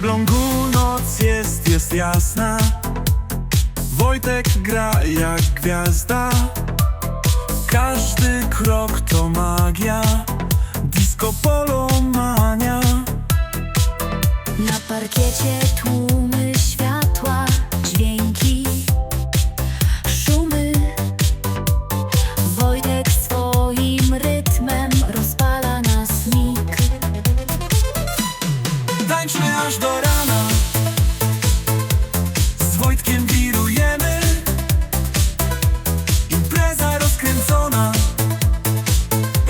krągu noc jest, jest jasna. Wojtek gra jak gwiazda. Każdy krok to magia. Disco polo mania. Na parkiecie tłumy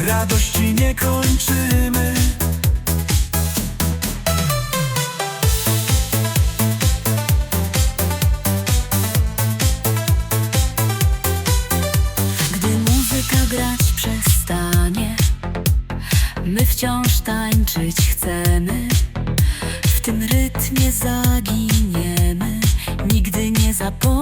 Radości nie kończymy Gdy muzyka grać przestanie, my wciąż tańczyć chcemy. W tym rytmie zaginiemy, nigdy nie zapomniemy.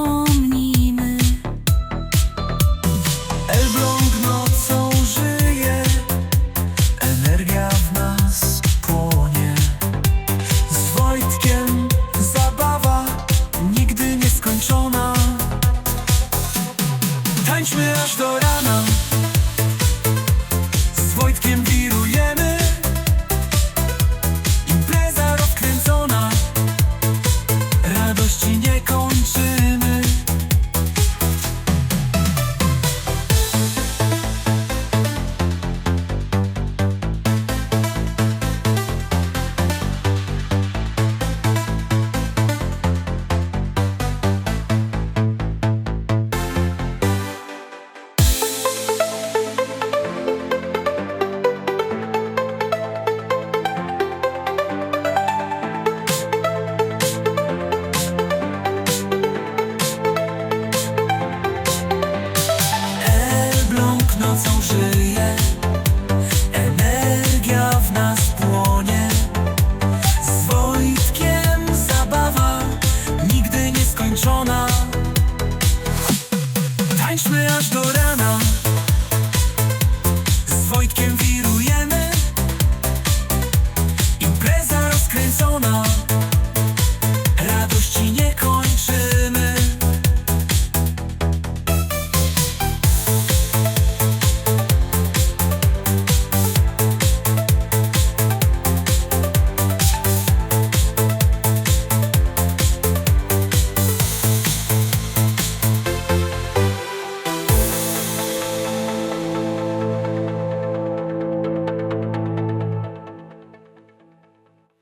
Mas dorama persona.